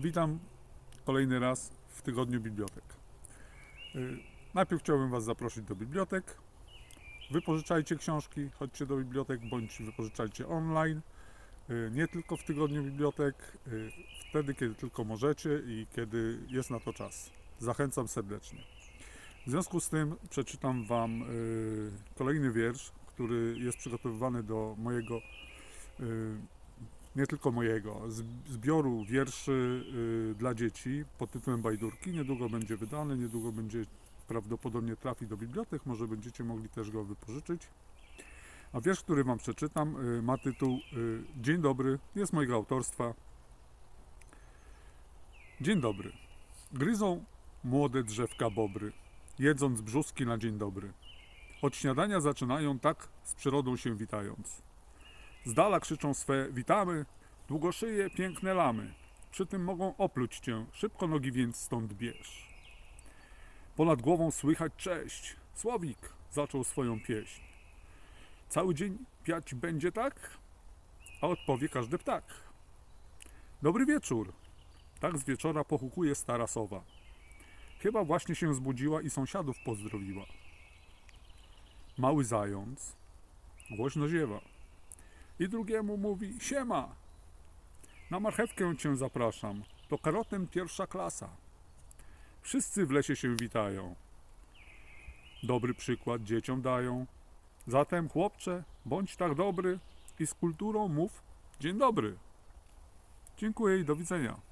Witam kolejny raz w tygodniu bibliotek. Y, Najpierw chciałbym Was zaprosić do bibliotek. Wypożyczajcie książki, chodźcie do bibliotek bądź wypożyczajcie online. Y, Nie tylko w tygodniu bibliotek, y, wtedy kiedy tylko możecie i kiedy jest na to czas. Zachęcam serdecznie. W związku z tym przeczytam Wam kolejny wiersz, który jest przygotowywany do mojego nie tylko mojego, zbioru wierszy y, dla dzieci pod tytułem Bajdurki. Niedługo będzie wydany, niedługo będzie prawdopodobnie trafi do bibliotek, może będziecie mogli też go wypożyczyć. A wiersz, który Wam przeczytam, y, ma tytuł y, Dzień dobry, jest mojego autorstwa. Dzień dobry. Gryzą młode drzewka bobry, jedząc brzuski na dzień dobry. Od śniadania zaczynają tak z przyrodą się witając. Z dala krzyczą swe witamy, długoszyje piękne lamy. Przy tym mogą opluć cię, szybko nogi więc stąd bierz. Ponad głową słychać cześć, Słowik zaczął swoją pieśń. Cały dzień piać będzie tak? A odpowie każdy ptak. Dobry wieczór. Tak z wieczora pochukuje stara sowa. Chyba właśnie się zbudziła i sąsiadów pozdrowiła. Mały zając głośno ziewa i drugiemu mówi siema. Na marchewkę cię zapraszam, to karotem pierwsza klasa. Wszyscy w lesie się witają. Dobry przykład dzieciom dają. Zatem chłopcze, bądź tak dobry i z kulturą mów dzień dobry. Dziękuję i do widzenia.